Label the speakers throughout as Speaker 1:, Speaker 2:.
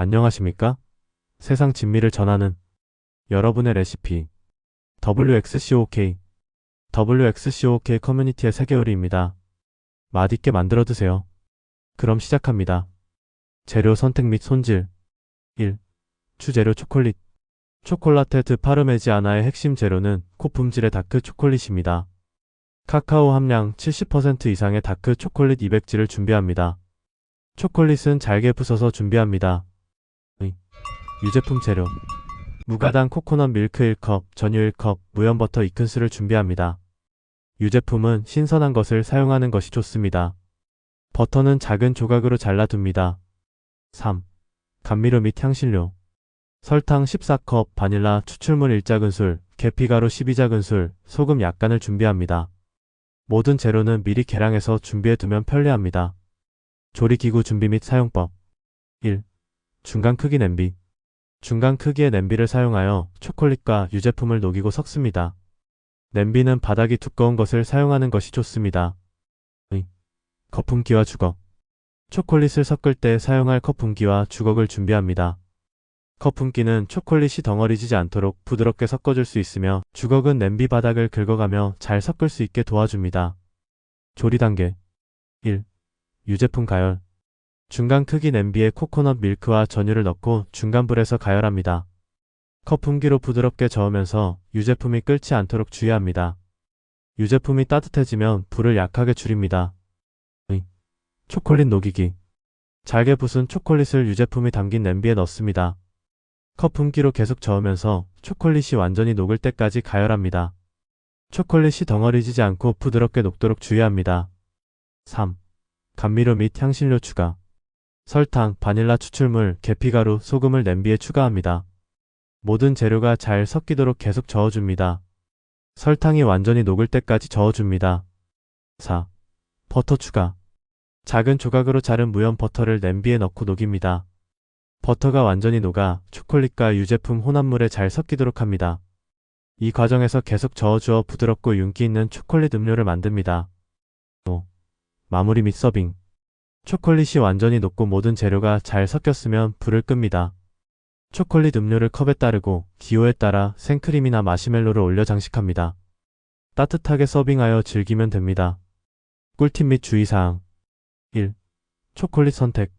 Speaker 1: 안녕하십니까? 세상 진미를 전하는 여러분의 레시피 WXCOK WXCOK 커뮤니티의 세계 요리입니다. 맛있게 만들어 드세요. 그럼 시작합니다. 재료 선택 및 손질 1. 주재료 초콜릿 초콜라테 드 파르메지아나의 핵심 재료는 고품질의 다크 초콜릿입니다. 카카오 함량 70% 이상의 다크 초콜릿 200지를 준비합니다. 초콜릿은 잘게 부숴서 준비합니다. 의. 유제품 재료 무가당 코코넛 밀크 1컵, 전유 1컵, 무염버터 2큰술을 준비합니다. 유제품은 신선한 것을 사용하는 것이 좋습니다. 버터는 작은 조각으로 잘라둡니다. 3. 감미료 및 향신료 설탕 14컵, 바닐라, 추출물 1작은술, 계피가루 12작은술, 소금 약간을 준비합니다. 모든 재료는 미리 계량해서 준비해두면 편리합니다. 조리기구 준비 및 사용법 1. 중간 크기 냄비 중간 크기의 냄비를 사용하여 초콜릿과 유제품을 녹이고 섞습니다. 냄비는 바닥이 두꺼운 것을 사용하는 것이 좋습니다. 의. 거품기와 주걱 초콜릿을 섞을 때 사용할 거품기와 주걱을 준비합니다. 거품기는 초콜릿이 덩어리지지 않도록 부드럽게 섞어줄 수 있으며 주걱은 냄비 바닥을 긁어가며 잘 섞을 수 있게 도와줍니다. 조리 단계 1. 유제품 가열 중간 크기 냄비에 코코넛 밀크와 전유를 넣고 중간 불에서 가열합니다. 거품기로 부드럽게 저으면서 유제품이 끓지 않도록 주의합니다. 유제품이 따뜻해지면 불을 약하게 줄입니다. 의. 초콜릿 녹이기 잘게 부순 초콜릿을 유제품이 담긴 냄비에 넣습니다. 거품기로 계속 저으면서 초콜릿이 완전히 녹을 때까지 가열합니다. 초콜릿이 덩어리지지 않고 부드럽게 녹도록 주의합니다. 3. 감미료 및 향신료 추가 설탕, 바닐라 추출물, 계피가루, 소금을 냄비에 추가합니다. 모든 재료가 잘 섞이도록 계속 저어줍니다. 설탕이 완전히 녹을 때까지 저어줍니다. 4. 버터 추가 작은 조각으로 자른 무염 버터를 냄비에 넣고 녹입니다. 버터가 완전히 녹아 초콜릿과 유제품 혼합물에 잘 섞이도록 합니다. 이 과정에서 계속 저어주어 부드럽고 윤기 있는 초콜릿 음료를 만듭니다. 5. 마무리 및 서빙 초콜릿이 완전히 녹고 모든 재료가 잘 섞였으면 불을 끕니다. 초콜릿 음료를 컵에 따르고 기호에 따라 생크림이나 마시멜로를 올려 장식합니다. 따뜻하게 서빙하여 즐기면 됩니다. 꿀팁 및 주의사항 1. 초콜릿 선택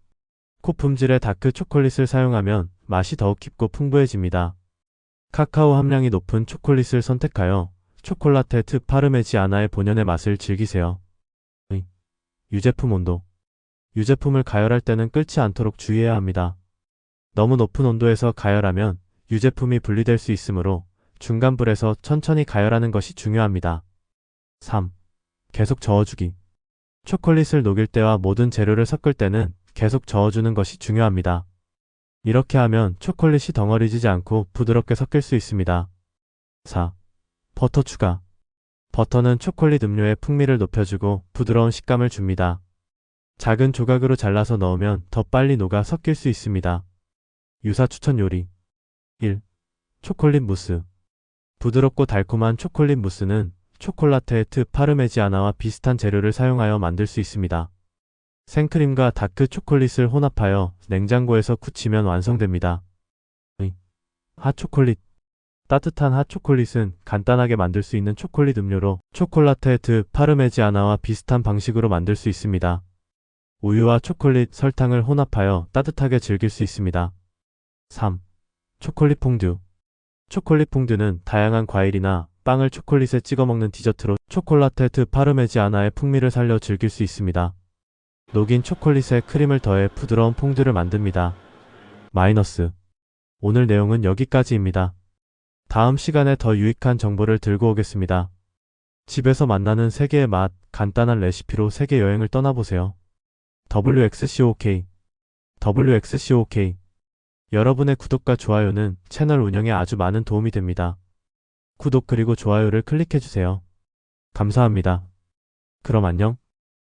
Speaker 1: 고품질의 다크 초콜릿을 사용하면 맛이 더욱 깊고 풍부해집니다. 카카오 함량이 높은 초콜릿을 선택하여 초콜라테 트 파르메지아나의 본연의 맛을 즐기세요. 의. 유제품 온도 유제품을 가열할 때는 끓지 않도록 주의해야 합니다. 너무 높은 온도에서 가열하면 유제품이 분리될 수 있으므로 중간 불에서 천천히 가열하는 것이 중요합니다. 3. 계속 저어주기 초콜릿을 녹일 때와 모든 재료를 섞을 때는 계속 저어주는 것이 중요합니다. 이렇게 하면 초콜릿이 덩어리지지 않고 부드럽게 섞일 수 있습니다. 4. 버터 추가 버터는 초콜릿 음료의 풍미를 높여주고 부드러운 식감을 줍니다. 작은 조각으로 잘라서 넣으면 더 빨리 녹아 섞일 수 있습니다. 유사 추천 요리 1. 초콜릿 무스 부드럽고 달콤한 초콜릿 무스는 초콜라테 트 파르메지아나와 비슷한 재료를 사용하여 만들 수 있습니다. 생크림과 다크 초콜릿을 혼합하여 냉장고에서 굳히면 완성됩니다. 의. 핫초콜릿 따뜻한 핫초콜릿은 간단하게 만들 수 있는 초콜릿 음료로 초콜라테 드 파르메지아나와 비슷한 방식으로 만들 수 있습니다. 우유와 초콜릿, 설탕을 혼합하여 따뜻하게 즐길 수 있습니다. 3. 초콜릿 퐁듀 초콜릿 퐁듀는 다양한 과일이나 빵을 초콜릿에 찍어 먹는 디저트로 초콜라테 드 파르메지아나의 풍미를 살려 즐길 수 있습니다. 녹인 초콜릿에 크림을 더해 부드러운 퐁듀를 만듭니다. 마이너스. 오늘 내용은 여기까지입니다. 다음 시간에 더 유익한 정보를 들고 오겠습니다. 집에서 만나는 세계의 맛, 간단한 레시피로 세계 여행을 떠나보세요. WXCOK WXCOK 여러분의 구독과 좋아요는 채널 운영에 아주 많은 도움이 됩니다. 구독 그리고 좋아요를 클릭해주세요. 감사합니다. 그럼 안녕.